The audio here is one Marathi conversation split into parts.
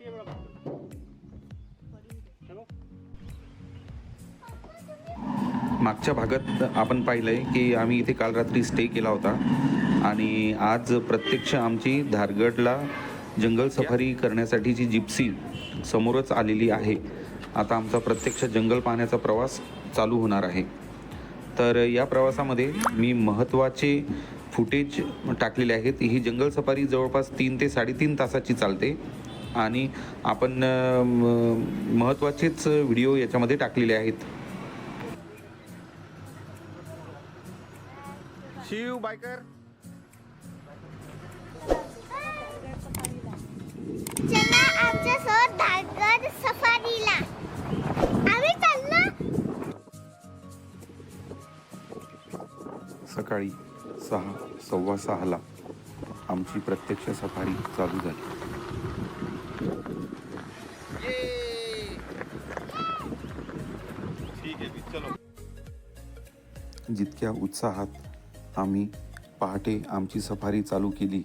किती मागच्या भागात आपण पाहिलं आहे की आम्ही इथे काल रात्री स्टे केला होता. आणि आज प्रत्यक्ष आमची धारगडला जंगल सफारी करण्यासाठीची जिप्सी समोरच आलेली आहे आता आमचा प्रत्यक्ष जंगल पाहण्याचा प्रवास चालू होणार आहे. तर या प्रवासामध्ये मी महत्त्वाचे फुटेज टाकलेले आहेत. ही जंगल सफारी जवळपास तीन ते साडेतीन तासाची चालते. आणि आपण महत्त्वाचेच व्हिडिओ याच्यामध्ये टाकलेले आहेत. शिव बायकर. चला आमच्यासोबत धारगड सफारीला. आम्ही चाललो. सकाळी सहा सव्वा सहाला आमची प्रत्यक्ष सफारी चालू झाली. जितक्या उत्साहात आम्ही पहाटे आमची सफारी चालू केली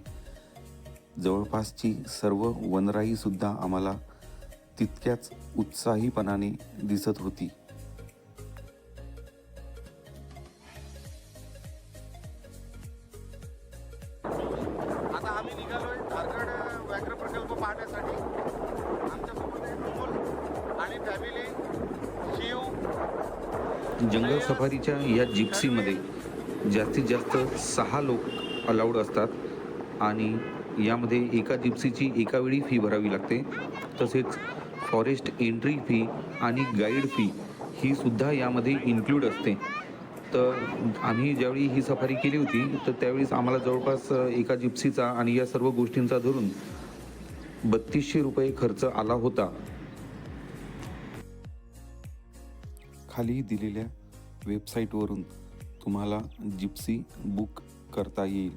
जवळपासची सर्व वनराईसुद्धा आम्हाला तितक्याच उत्साहीपणाने दिसत होती. सफारीच्या या जिप्सीमध्ये जास्तीत जास्त सहा लोक अलाउड असतात आणि यामध्ये एका जिप्सीची एकावेळी फी भरावी लागते. तसेच फॉरेस्ट एंट्री फी आणि गाईड फी ही सुद्धा यामध्ये इन्क्लूड असते. तर आम्ही ज्यावेळी ही सफारी केली होती तर त्यावेळेस आम्हाला जवळपास एका जिप्सीचा आणि या सर्व गोष्टींचा धरून बत्तीसशे रुपये खर्च आला होता. खाली दिलेल्या वेबसाईटवरून तुम्हाला जिप्सी बुक करता येईल.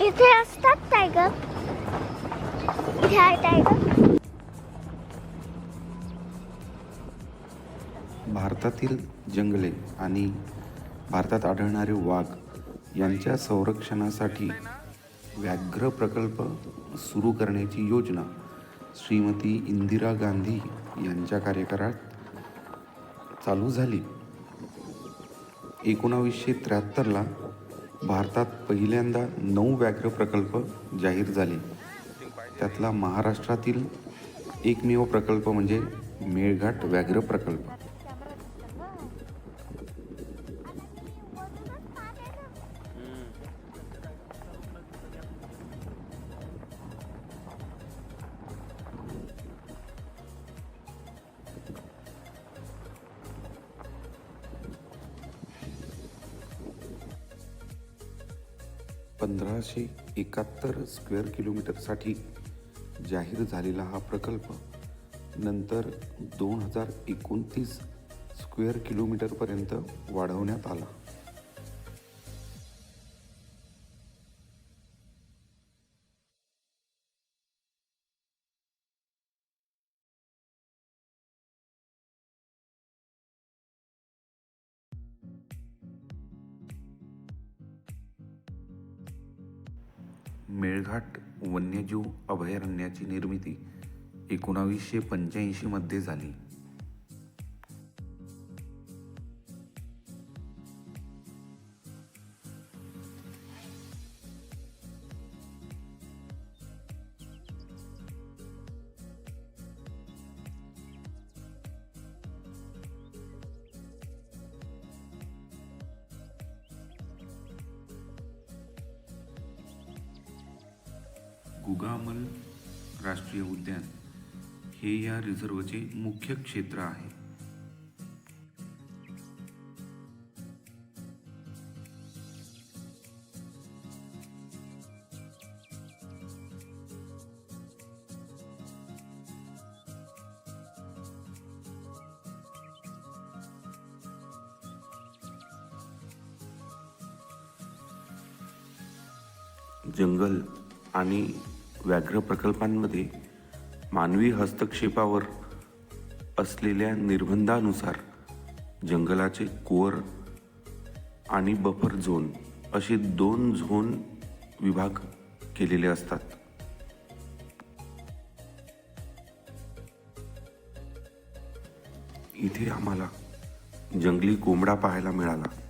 इथे असतात टायगर इथे आहे टायगर भारतातील जंगले आणि भारतात आढळणारे वाघ यांच्या संरक्षणासाठी व्याघ्र प्रकल्प सुरू करण्याची योजना श्रीमती इंदिरा गांधी यांच्या कार्यकाळात चालू झाली. एकोणावीसशे त्र्याहत्तरला भारतात पहिल्यांदा नऊ व्याघ्र प्रकल्प जाहीर झाले. त्यातला महाराष्ट्रातील एकमेव प्रकल्प म्हणजे मेळघाट व्याघ्र प्रकल्प. एकाहत्तर स्क्वेअर किलोमीटरसाठी जाहीर झालेला हा प्रकल्प नंतर दोन हजार एकोणतीस स्क्वेअर किलोमीटरपर्यंत वाढवण्यात आला. वन्यजीव अभयारण्याची निर्मिती एकोणावीसशे पंच्याऐंशीमध्ये झाली. गुगामल राष्ट्रीय उद्यान हे या रिझर्वचे मुख्य क्षेत्र आहे. जंगल आणि व्याघ्र प्रकल्पांमध्ये मानवी हस्तक्षेपावर असलेल्या निर्बंधानुसार जंगलाचे कोअर आणि बफर झोन असे दोन झोन विभाग केलेले असतात. इथे आम्हाला जंगली कोंबडा पाहायला मिळाला.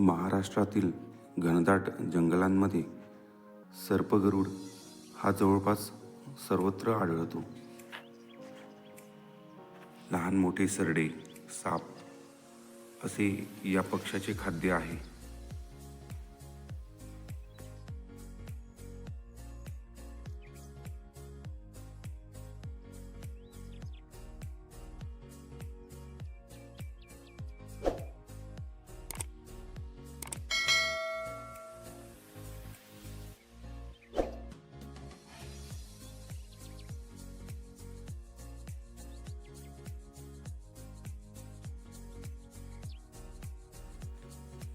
महाराष्ट्रातील घनदाट जंगलांमध्ये सर्पगरुड हा जवळपास सर्वत्र आढळतो. लहान मोठे सरडे साप असे या पक्षाचे खाद्य आहे.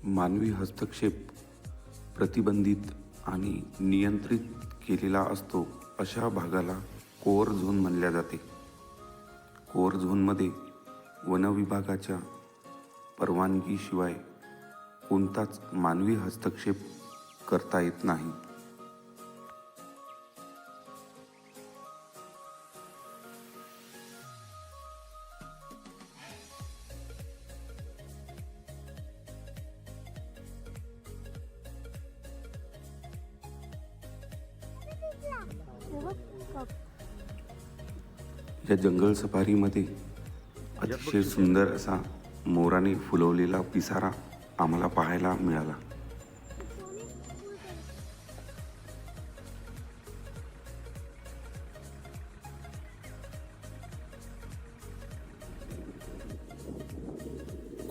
मानवी हस्तक्षेप प्रतिबंधित आणि नियंत्रित केलेला असतो अशा भागाला कोअर झोन म्हणल्या जाते. कोअर झोनमध्ये वनविभागाच्या परवानगीशिवाय कोणताच मानवी हस्तक्षेप करता येत नाही. या जंगल सफारीमध्ये अतिशय सुंदर असा मोराने फुलवलेला पिसारा आम्हाला पाहायला मिळाला.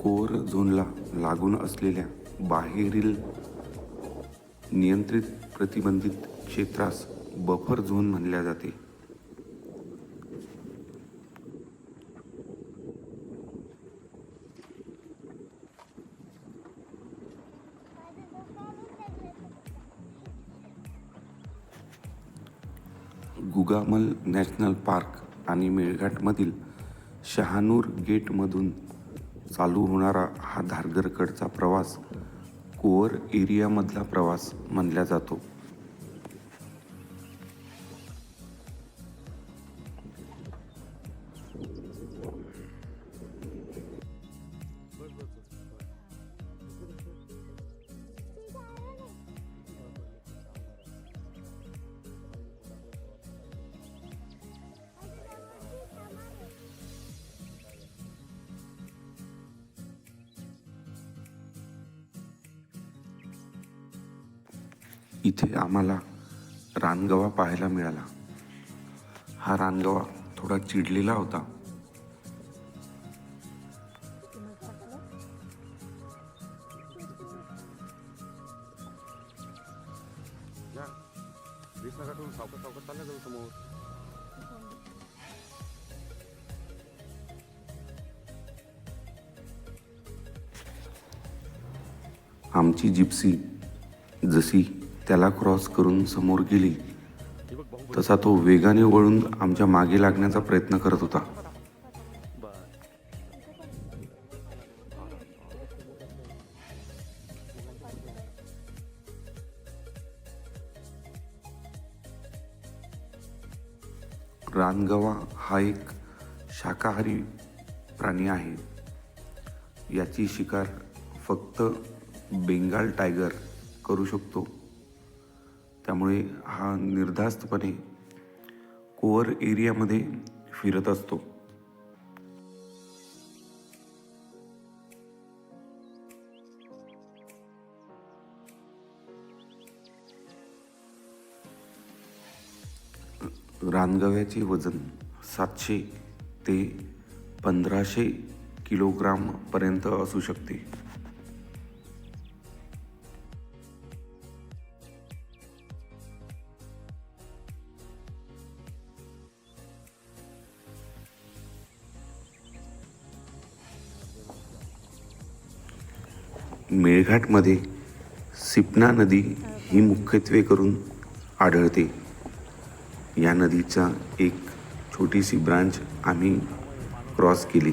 कोर झोनला लागून असलेल्या बाहेरील नियंत्रित प्रतिबंधित क्षेत्रास बफर झोन म्हणल्या जाते. गुगामल नॅशनल पार्क आणि मेळघाटमधील शहानूर गेटमधून चालू होणारा हा धारगरकडचा प्रवास कोअर एरियामधला प्रवास मानला जातो. इथे आम्हाला रानगवा पाहायला मिळाला. हा रानगवा थोडा चिडलेला होता. आमची जिप्सी जशी त्याला क्रॉस करून समोर गेली. तसा तो वेगाने वळून आमच्या मागे लागण्याचा प्रयत्न करत होता. रानगवा हा एक शाकाहारी प्राणी आहे. याची शिकार फक्त बेंगाल टायगर करू शकतो. त्यामुळे हा निर्धास्तपणे कोअर एरियामध्ये फिरत असतो. रानगव्याचे वजन सातशे ते पंधराशे किलोग्रामपर्यंत असू शकते. मेळघाटमध्ये सिपना नदी ही मुख्यत्वे करून आढळते. या नदीचा एक छोटीशी ब्रांच आम्ही क्रॉस केली.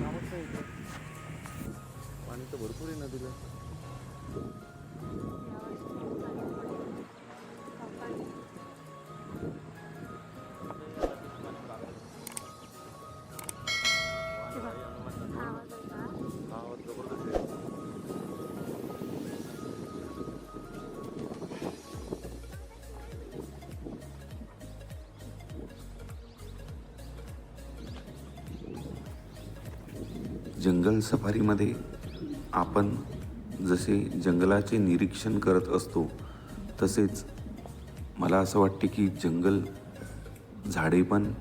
जंगल सफारीमध्ये आपण जसे जंगलाचे निरीक्षण करत असतो तसेच मला असं वाटते की जंगल झाडे पण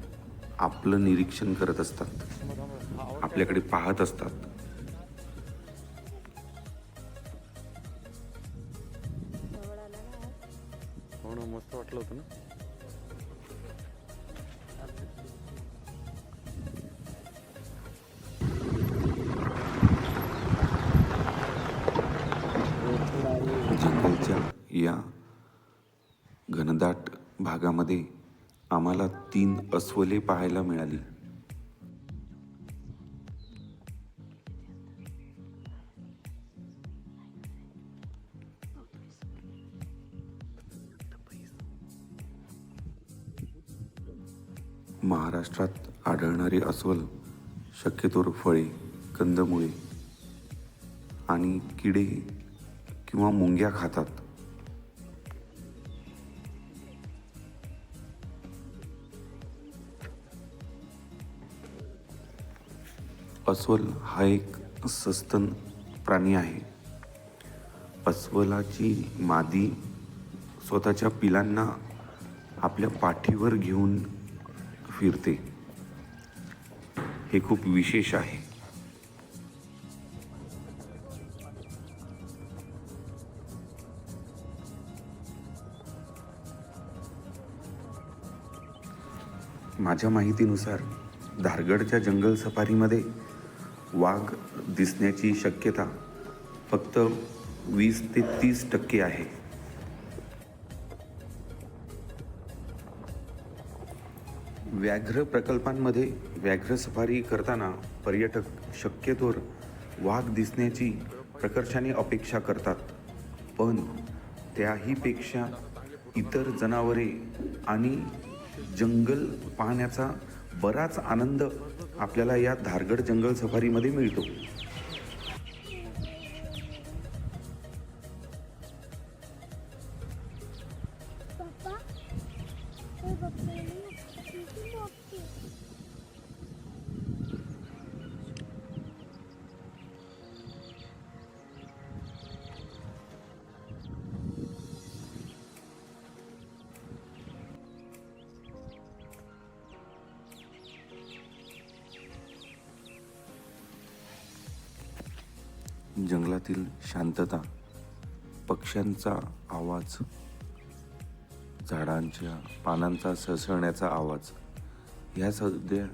आपलं निरीक्षण करत असतात. आपल्याकडे पाहत असतात. भागामध्ये आम्हाला तीन अस्वले पाहायला मिळाली. महाराष्ट्रात आढळणारे अस्वल शक्यतो फळे कंदमुळे आणि किडे किंवा मुंग्या खातात. अस्वल हा एक सस्तन प्राणी आहे. अस्वलाची मादी स्वतःच्या पिलांना आपल्या पाठीवर घेऊन फिरते. हे खूप विशेष आहे. माझ्या माहितीनुसार धारगडच्या जंगल सफारीमध्ये वाघ दिसण्याची शक्यता फक्त वीस ते तीस टक्के आहे. व्याघ्र प्रकल्पांमध्ये व्याघ्र सफारी करताना पर्यटक शक्यतोवर वाघ दिसण्याची प्रकर्षाने अपेक्षा करतात. पण त्याहीपेक्षा इतर जनावरे आणि जंगल पाहण्याचा बराच आनंद आपल्याला या धारगड जंगल सफारीमध्ये मिळतो. जंगलातील शांतता पक्ष्यांचा आवाज झाडांच्या पानांचा सळसळण्याचा आवाज ह्या सध्या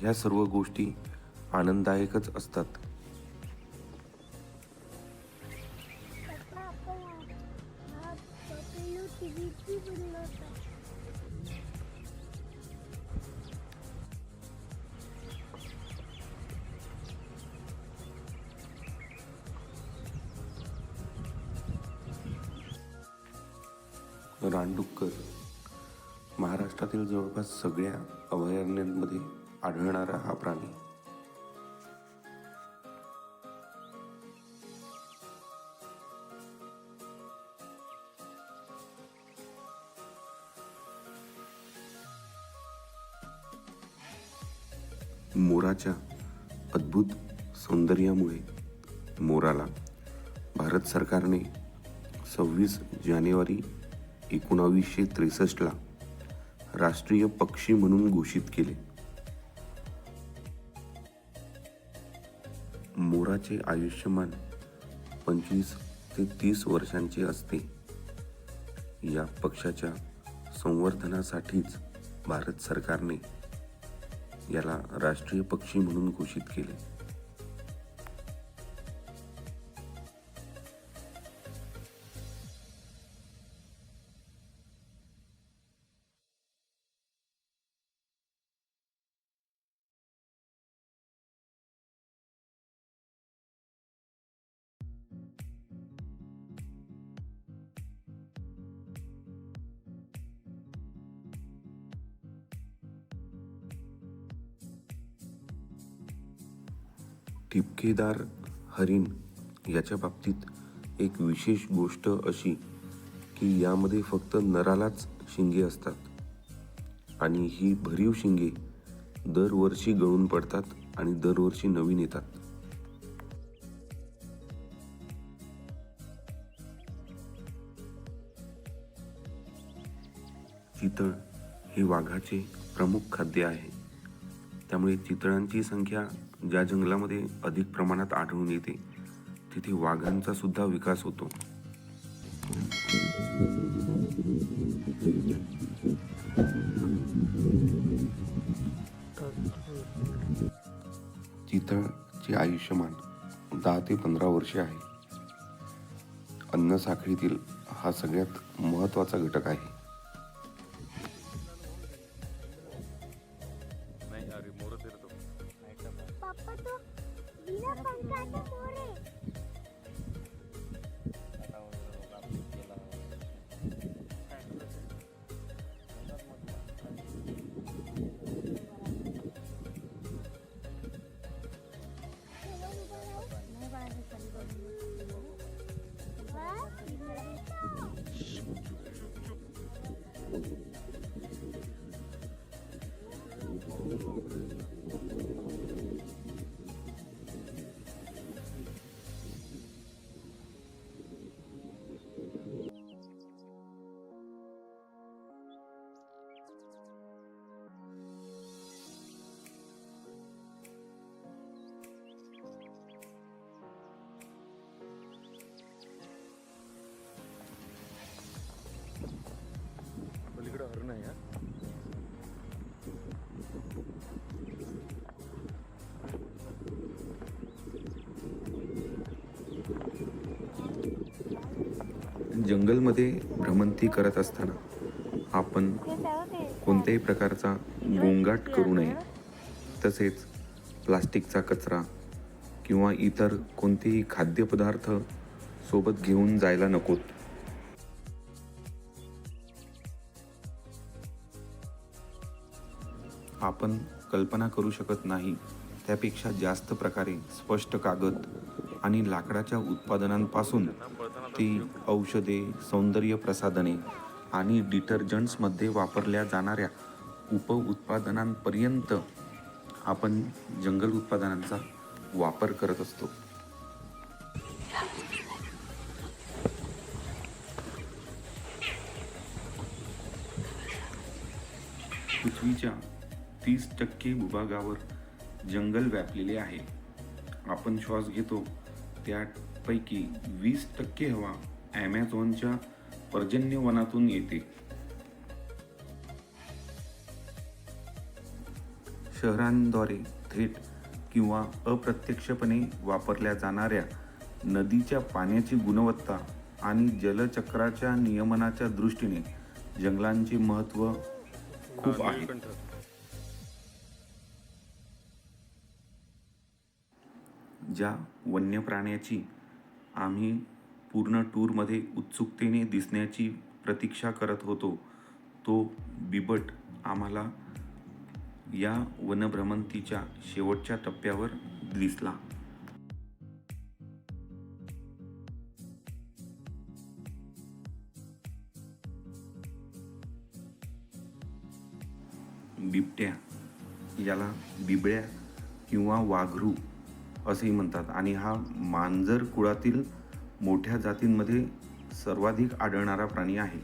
ह्या सर्व गोष्टी आनंददायकच असतात. रानडुक्कर. महाराष्ट्रातील जवळपास सगळ्या अभयारण्यांमध्ये आढळणारा हा प्राणी. मोराच्या अद्भुत सौंदर्यामुळे मोराला भारत सरकारने सव्वीस जानेवारी एकोणावीसशे त्रेसष्टला राष्ट्रीय पक्षी म्हणून घोषित केले. मोराचे आयुष्यमान पंचवीस ते तीस वर्षांचे असते. या पक्षाच्या संवर्धनासाठीच भारत सरकारने याला राष्ट्रीय पक्षी म्हणून घोषित केले. ठिपकेदार हरिण याच्या बाबतीत एक विशेष गोष्ट अशी की यामध्ये फक्त नरालाच शिंगे असतात. आणि ही भरीव शिंगे दरवर्षी गळून पडतात आणि दरवर्षी नवीन येतात. चितळ हे वाघाचे प्रमुख खाद्य आहे. त्यामुळे चितळांची संख्या ज्या जंगलामध्ये अधिक प्रमाणात आढळून येते तिथे वाघांचा सुद्धा विकास होतो. चितळचे आयुष्यमान दहा ते पंधरा वर्षे आहे अन्न साखळीतील हा सगळ्यात महत्त्वाचा घटक आहे. जंगलमध्ये भ्रमंती करत असताना आपण कोणत्याही प्रकारचा गोंगाट करू नये. तसेच प्लास्टिकचा कचरा किंवा इतर कोणतेही खाद्यपदार्थ सोबत घेऊन जायला नकोत. आपण कल्पना करू शकत नाही त्यापेक्षा जास्त प्रकारे स्पष्ट कागद आणि लाकडाच्या उत्पादनांपासून ती औषधे सौंदर्य प्रसाधने आणि डिटर्जंट्समध्ये वापरल्या जाणाऱ्या उपउत्पादनांपर्यंत आपण जंगल उत्पादनांचा वापर करत असतो. पृथ्वीच्या तीस टक्के भूभागावर जंगल व्यापलेले आहे. आपण श्वास घेतो त्या त्यापैकी वीस टक्के हवा ॲमेझॉनच्या पर्जन्य वनातून येते. शहरांद्वारे थेट किंवा अप्रत्यक्षपणे वापरल्या जाणाऱ्या नदीच्या पाण्याची गुणवत्ता आणि जलचक्राच्या नियमनाच्या दृष्टीने जंगलांचे महत्त्व खूप आहे. ज्या वन्य प्राण्याची आम्ही पूर्ण टूरमध्ये उत्सुकतेने दिसण्याची प्रतीक्षा करत होतो. तो बिबट आम्हाला या वनभ्रमंतीच्या शेवटच्या टप्प्यावर दिसला. बिबट्या याला बिबळ्या किंवा वाघरू असेही म्हणतात. आणि हा मांजर कुळातील मोठ्या जातींमध्ये सर्वाधिक आढळणारा प्राणी आहे.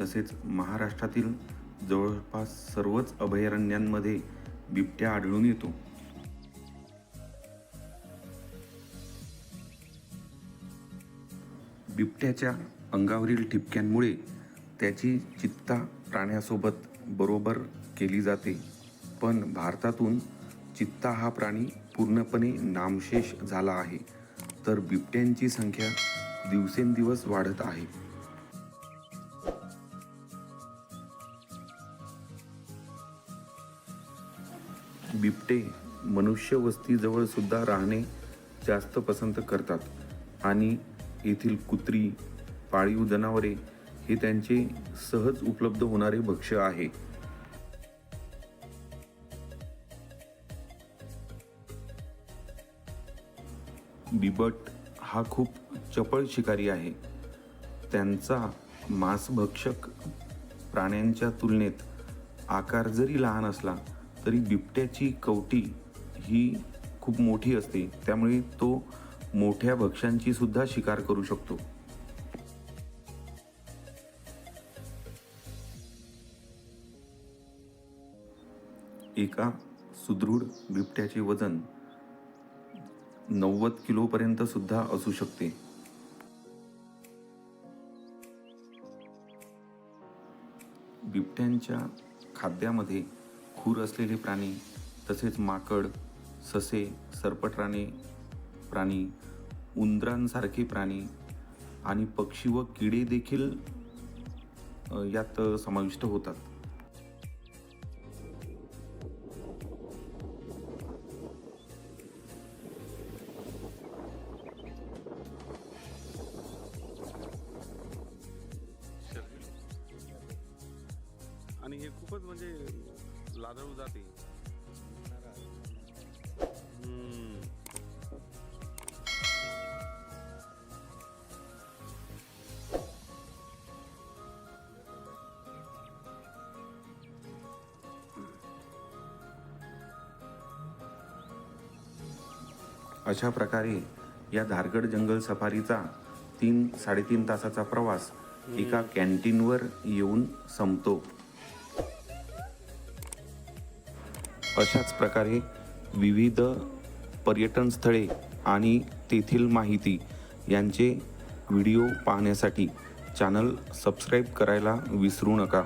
तसेच महाराष्ट्रातील जवळपास सर्वच अभयारण्यांमध्ये बिबट्या आढळून येतो. बिबट्याच्या अंगावरील ठिपक्यांमुळे त्याची चित्ता प्राण्यासोबत बरोबर केली जाते. पण भारतातून चित्ता हा प्राणी पूर्णपणे नामशेष झाला आहे. तर बिबट्यांची संख्या दिवसेंदिवस वाढत आहे. बिबटे मनुष्य वस्तीजवळ सुद्धा राहणे जास्त पसंत करतात. आणि येथील कुत्री पाळीव जनावरे हे त्यांचे सहज उपलब्ध होणारे भक्ष्य आहे. बिबट हा खूप चपळ शिकारी आहे. त्यांचा मांसभक्षक प्राण्यांच्या तुलनेत आकार जरी लहान असला तरी बिबट्याची कवटी ही खूप मोठी असते. त्यामुळे तो मोठ्या भक्ष्यांची सुद्धा शिकार करू शकतो. एका सुदृढ बिबट्याचे वजन नव्वद किलोपर्यंत सुद्धा असू शकते. बिबट्यांच्या खाद्यामध्ये खूर असलेले प्राणी तसेच माकड ससे सरपटराणे प्राणी उंदरांसारखे प्राणी आणि पक्षी व किडे देखील यात समाविष्ट होतात. अशा प्रकारे या धारगड जंगल सफारीचा तीन साडेतीन तासाचा प्रवास एका कॅन्टीनवर येऊन संपतो. अशाच प्रकारे विविध पर्यटन स्थळे आणि तेथील माहिती यांचे व्हिडिओ पाहण्यासाठी चॅनल सबस्क्राईब करायला विसरू नका.